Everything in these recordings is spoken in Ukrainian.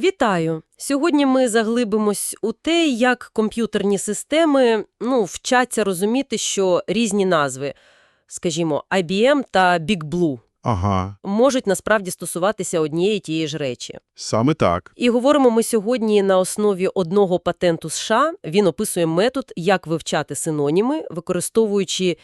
Вітаю! Сьогодні ми заглибимось у те, як комп'ютерні системи ну, вчаться розуміти, що різні назви, скажімо, IBM та Big Blue, Ага, можуть насправді стосуватися однієї тієї ж речі. саме так. І говоримо ми сьогодні на основі одного патенту США. Він описує метод, як вивчати синоніми, використовуючи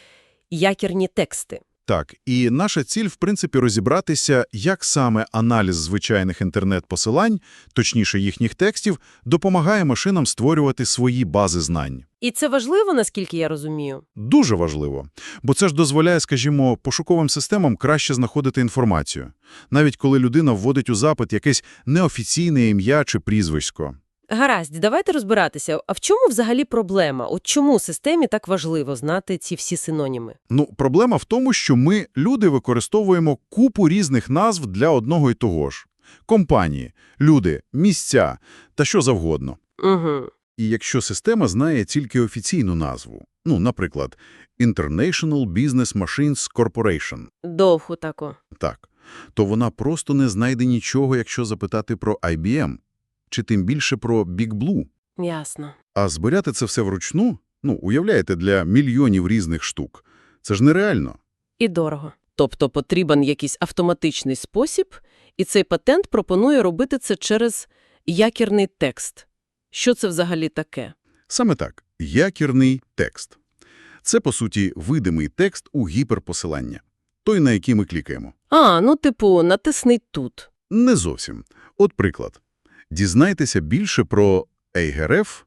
якірні тексти. Так, і наша ціль, в принципі, розібратися, як саме аналіз звичайних інтернет-посилань, точніше їхніх текстів, допомагає машинам створювати свої бази знань. І це важливо, наскільки я розумію. Дуже важливо, бо це ж дозволяє, скажімо, пошуковим системам краще знаходити інформацію, навіть коли людина вводить у запит якесь неофіційне ім'я чи прізвисько. Гаразд, давайте розбиратися. А в чому взагалі проблема? От чому системі так важливо знати ці всі синоніми? Ну, проблема в тому, що ми, люди, використовуємо купу різних назв для одного і того ж. Компанії, люди, місця та що завгодно. Угу. І якщо система знає тільки офіційну назву, ну, наприклад, International Business Machines Corporation, Довго тако. так, то вона просто не знайде нічого, якщо запитати про IBM, чи тим більше про Big Blue. Ясно. А збирати це все вручну, ну, уявляєте, для мільйонів різних штук. Це ж нереально. І дорого. Тобто потрібен якийсь автоматичний спосіб, і цей патент пропонує робити це через якірний текст. Що це взагалі таке? Саме так, якірний текст. Це, по суті, видимий текст у гіперпосилання. Той, на який ми клікаємо. А, ну типу, натисніть тут. Не зовсім. От приклад. Дізнайтеся більше про Ейгереф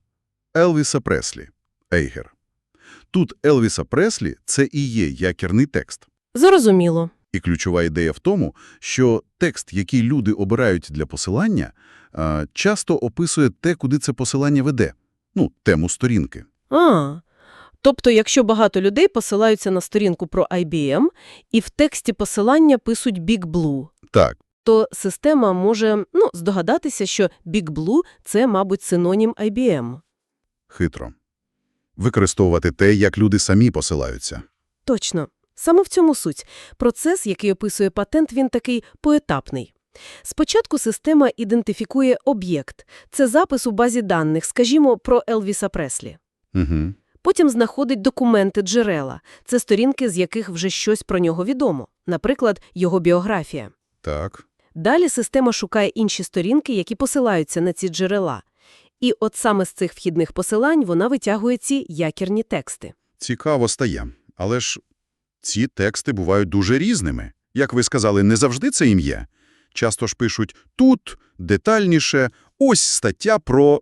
Елвіса Преслі. Ейгер. Тут Елвіса Преслі – це і є якірний текст. Зрозуміло. І ключова ідея в тому, що текст, який люди обирають для посилання, часто описує те, куди це посилання веде. Ну, тему сторінки. А, тобто, якщо багато людей посилаються на сторінку про IBM, і в тексті посилання пишуть Big Blue, Так, то система може ну, здогадатися, що Big Blue – це, мабуть, синонім IBM. хитро. Використовувати те, як люди самі посилаються. Точно. Саме в цьому суть. Процес, який описує патент, він такий поетапний. Спочатку система ідентифікує об'єкт. Це запис у базі даних, скажімо, про Елвіса Преслі. Угу. Потім знаходить документи джерела. Це сторінки, з яких вже щось про нього відомо. Наприклад, його біографія. Так. Далі система шукає інші сторінки, які посилаються на ці джерела. І от саме з цих вхідних посилань вона витягує ці якірні тексти. Цікаво стає. Але ж ці тексти бувають дуже різними. Як ви сказали, не завжди це ім'я. Часто ж пишуть «тут», детальніше, ось стаття про…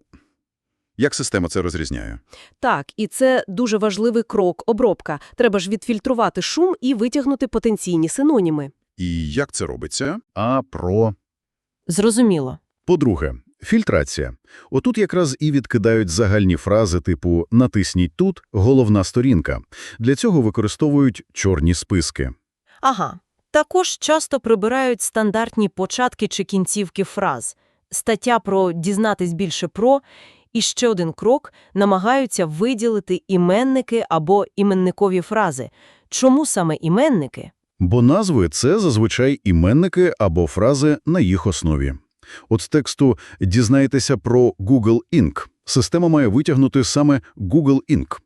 Як система це розрізняє? Так, і це дуже важливий крок – обробка. Треба ж відфільтрувати шум і витягнути потенційні синоніми. І як це робиться? А про… Зрозуміло. По-друге, фільтрація. Отут якраз і відкидають загальні фрази типу «натисніть тут», «головна сторінка». Для цього використовують чорні списки. Ага. Також часто прибирають стандартні початки чи кінцівки фраз. Стаття про «дізнатись більше про» і ще один крок – намагаються виділити іменники або іменникові фрази. Чому саме іменники? Бо назви – це зазвичай іменники або фрази на їх основі. От з тексту «Дізнайтеся про Google Inc.» система має витягнути саме Google Inc.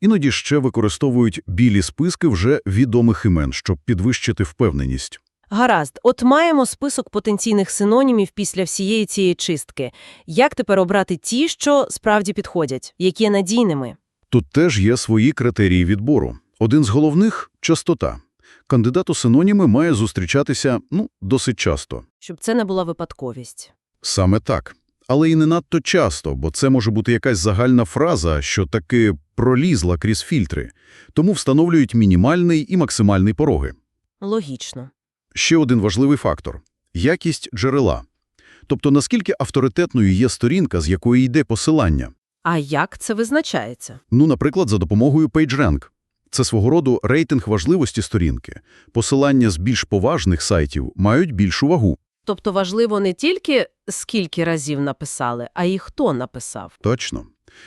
Іноді ще використовують білі списки вже відомих імен, щоб підвищити впевненість. Гаразд, от маємо список потенційних синонімів після всієї цієї чистки. Як тепер обрати ті, що справді підходять, які є надійними? Тут теж є свої критерії відбору. Один з головних – частота. Кандидат у синоніми має зустрічатися, ну, досить часто. Щоб це не була випадковість. Саме так. Але і не надто часто, бо це може бути якась загальна фраза, що таки пролізла крізь фільтри. Тому встановлюють мінімальний і максимальний пороги. Логічно. Ще один важливий фактор – якість джерела. Тобто, наскільки авторитетною є сторінка, з якої йде посилання. А як це визначається? Ну, наприклад, за допомогою PageRank. Це свого роду рейтинг важливості сторінки. Посилання з більш поважних сайтів мають більшу вагу. Тобто важливо не тільки скільки разів написали, а й хто написав. Точно.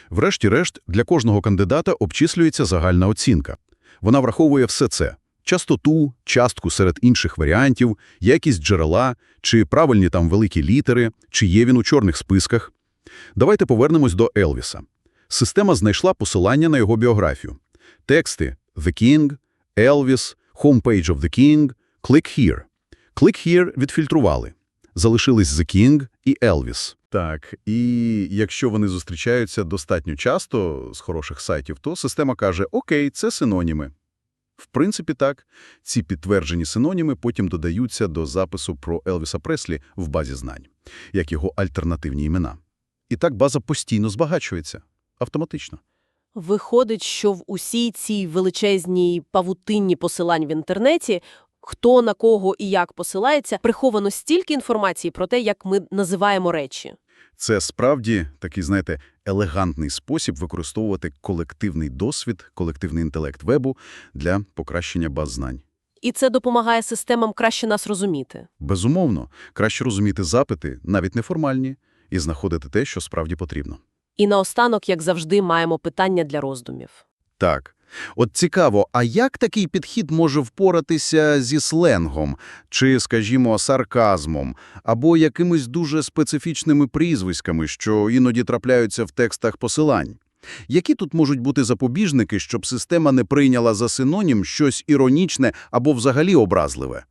Врешті-решт, для кожного кандидата обчислюється загальна оцінка. Вона враховує все це – частоту, частку серед інших варіантів, якість джерела, чи правильні там великі літери, чи є він у чорних списках. Давайте повернемось до Елвіса. Система знайшла посилання на його біографію. Тексти «The King», «Elvis», «Homepage of the King», «Click here». «Click here» відфільтрували. Залишились «The King» і «Elvis». Так, і якщо вони зустрічаються достатньо часто з хороших сайтів, то система каже «Окей, це синоніми». В принципі, так. Ці підтверджені синоніми потім додаються до запису про Елвіса Преслі в базі знань, як його альтернативні імена. І так база постійно збагачується. Автоматично. Виходить, що в усій цій величезній павутинні посилань в інтернеті хто на кого і як посилається, приховано стільки інформації про те, як ми називаємо речі. Це справді такий, знаєте, елегантний спосіб використовувати колективний досвід, колективний інтелект вебу для покращення баз знань. І це допомагає системам краще нас розуміти. Безумовно, краще розуміти запити, навіть неформальні, і знаходити те, що справді потрібно. І наостанок, як завжди, маємо питання для роздумів. Так. От цікаво, а як такий підхід може впоратися зі сленгом, чи, скажімо, сарказмом, або якимись дуже специфічними прізвиськами, що іноді трапляються в текстах посилань? Які тут можуть бути запобіжники, щоб система не прийняла за синонім щось іронічне або взагалі образливе?